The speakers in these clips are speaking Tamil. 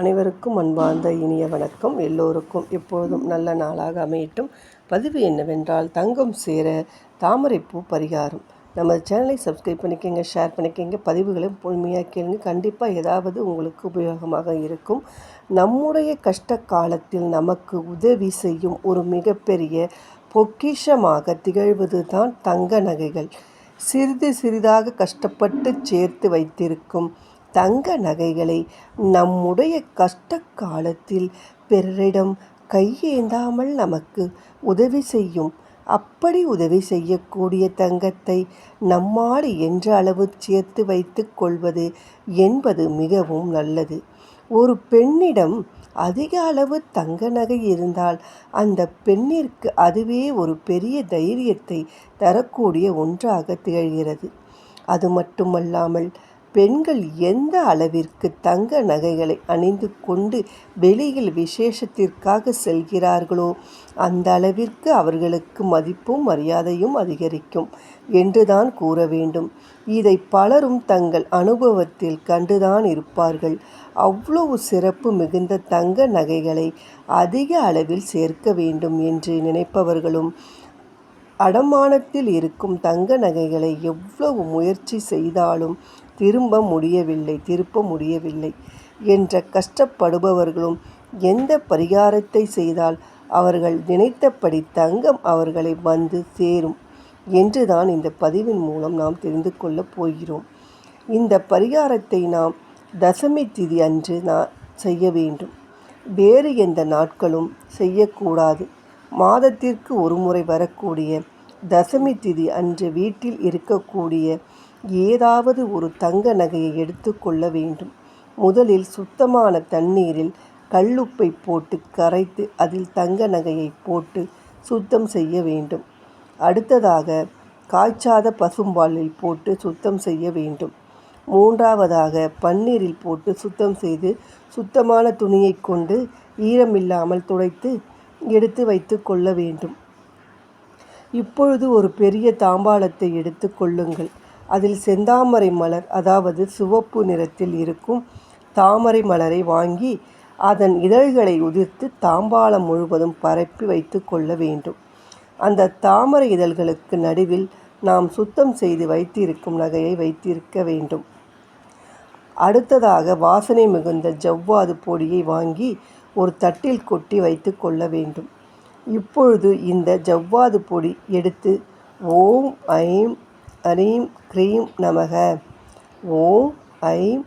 அனைவருக்கும் அன்பார்ந்த இனிய வணக்கம். எல்லோருக்கும் எப்பொழுதும் நல்ல நாளாக அமையட்டும். பதிவு என்னவென்றால் தங்கம் சேர தாமரைப்பூ பரிகாரம். நம்ம சேனலை சப்ஸ்கிரைப் பண்ணிக்கோங்க ஷேர் பண்ணிக்கோங்க பதிவுகளை பொறுமையாக கேளுங்க. கண்டிப்பாக ஏதாவது உங்களுக்கு உபயோகமாக இருக்கும். நம்முடைய கஷ்ட காலத்தில் நமக்கு உதவி செய்யும் ஒரு மிகப்பெரிய பொக்கிஷமாக திகழ்வது தான் தங்க நகைகள். சிறிது சிறிதாக கஷ்டப்பட்டு சேர்த்து வைத்திருக்கும் தங்க நகைகளை நம்முடைய கஷ்ட காலத்தில் பிறரிடம் கையேந்தாமல் நமக்கு உதவி செய்யும். அப்படி உதவி செய்யக்கூடிய தங்கத்தை நம்மாடு என்ற அளவு சேர்த்து வைத்து கொள்வது என்பது மிகவும் நல்லது. ஒரு பெண்ணிடம் அதிக அளவு தங்க நகை இருந்தால் அந்த பெண்ணிற்கு அதுவே ஒரு பெரிய தைரியத்தை தரக்கூடிய ஒன்றாக திகழ்கிறது. அது மட்டுமல்லாமல் பெண்கள் எந்த அளவிற்கு தங்க நகைகளை அணிந்து கொண்டு வெளியில் விசேஷத்திற்காக செல்கிறார்களோ அந்த அளவிற்கு அவர்களுக்கு மதிப்பும் மரியாதையும் அதிகரிக்கும் என்றுதான் கூற வேண்டும். இதை பலரும் தங்கள் அனுபவத்தில் கண்டுதான் இருப்பார்கள். அவ்வளவு சிறப்பு மிகுந்த தங்க நகைகளை அதிக அளவில் சேர்க்க வேண்டும் என்று நினைப்பவர்களும் அடமானத்தில் இருக்கும் தங்க நகைகளை எவ்வளவு முயற்சி செய்தாலும் திரும்ப முடியவில்லை திருப்ப முடியவில்லை என்ற கஷ்டப்படுபவர்களும் எந்த பரிகாரத்தை செய்தால் அவர்கள் நினைத்தபடி தங்கம் அவர்களை வந்து சேரும் என்றுதான் இந்த பதிவின் மூலம் நாம் தெரிந்து கொள்ளப் போகிறோம். இந்த பரிகாரத்தை நாம் தசமி திதி அன்று நான் செய்ய வேண்டும். வேறு எந்த நாட்களும் செய்யக்கூடாது. மாதத்திற்கு ஒரு முறை வரக்கூடிய தசமி திதி அன்று வீட்டில் இருக்கக்கூடிய ஏதாவது ஒரு தங்க நகையை எடுத்துக்கொள்ள வேண்டும். முதலில் சுத்தமான தண்ணீரில் கல்லுப்பை போட்டு கரைத்து அதில் தங்க நகையை போட்டு சுத்தம் செய்ய வேண்டும். அடுத்ததாக காய்ச்சாத பசும்பாலில் போட்டு சுத்தம் செய்ய வேண்டும். மூன்றாவதாக பன்னீரில் போட்டு சுத்தம் செய்து சுத்தமான துணியை கொண்டு ஈரமில்லாமல் துடைத்து எடுத்து வைத்து கொள்ள வேண்டும். இப்பொழுது ஒரு பெரிய தாம்பாளத்தை எடுத்து கொள்ளுங்கள். அதில் செந்தாமரை மலர் அதாவது சிவப்பு நிறத்தில் இருக்கும் தாமரை மலரை வாங்கி அதன் இதழ்களை உதிர்த்து தாம்பாளம் முழுவதும் பரப்பி வைத்து கொள்ள வேண்டும். அந்த தாமரை இதழ்களுக்கு நடுவில் நாம் சுத்தம் செய்து வைத்திருக்கும் நகையை வைத்திருக்க வேண்டும். அடுத்ததாக வாசனை மிகுந்த ஜவ்வாது பொடியை வாங்கி ஒரு தட்டில் கொட்டி வைத்து கொள்ள வேண்டும். இப்பொழுது இந்த ஜவ்வாது பொடி எடுத்து ஓம் ஐம் ஹரீம் க்ரீம் நமக. ஓம் ஐம்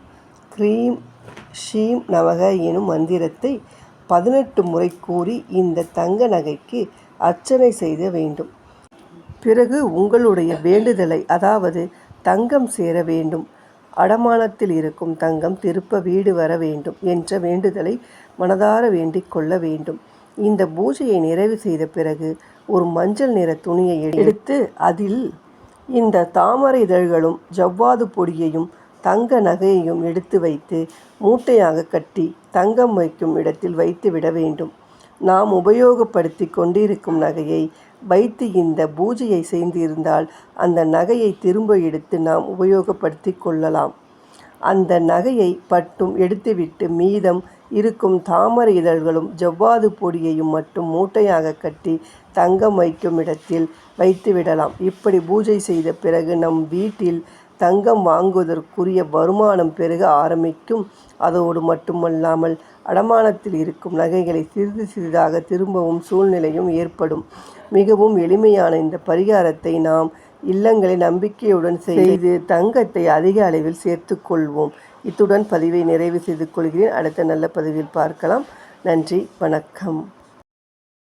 க்ரீம் ஷீம் நமக எனும் மந்திரத்தை பதினெட்டு முறை கூறி இந்த தங்க நகைக்கு அர்ச்சனை செய்த வேண்டும். பிறகு உங்களுடைய வேண்டுதலை அதாவது தங்கம் சேர வேண்டும். அடமானத்தில் இருக்கும் தங்கம் திருப்ப வீடு வர வேண்டும் என்ற வேண்டுதலை மனதார வேண்டிக் கொள்ள வேண்டும். இந்த பூஜையை நிறைவு செய்த பிறகு ஒரு மஞ்சள் நிற துணியை எடுத்து அதில் இந்த தாமரை இதழ்களும் ஜவ்வாது பொடியையும் தங்க நகையையும் எடுத்து வைத்து மூட்டையாக கட்டி தங்கம் வைக்கும் இடத்தில் வைத்து விட வேண்டும். நாம் உபயோகப்படுத்தி கொண்டிருக்கும் நகையை வைத்து இந்த பூஜையை செய்திருந்தால் அந்த நகையை திரும்ப எடுத்து நாம் உபயோகப்படுத்தி கொள்ளலாம். அந்த நகையை பட்டும் எடுத்துவிட்டு மீதம் இருக்கும் தாமரை இதழ்களும் ஜவ்வாது பொடியையும் மட்டும் மூட்டையாக கட்டி தங்கம் வைக்கும் இடத்தில் வைத்துவிடலாம். இப்படி பூஜை செய்த பிறகு நம் வீட்டில் தங்கம் வாங்குவதற்குரிய வருமானம் பெருக ஆரம்பிக்கும். அதோடு மட்டுமல்லாமல் அடமானத்தில் இருக்கும் நகைகளை சிறிது சிறிதாக திரும்பவும் சூழ்நிலையும் ஏற்படும். மிகவும் எளிமையான இந்த பரிகாரத்தை நாம் இல்லங்களை நம்பிக்கையுடன் செய்து தங்கத்தை அதிக அளவில் சேர்த்து கொள்வோம் இத்துடன் பதிவை நிறைவு செய்து கொள்கிறேன். அடுத்த நல்ல பதிவில் பார்க்கலாம். நன்றி வணக்கம்.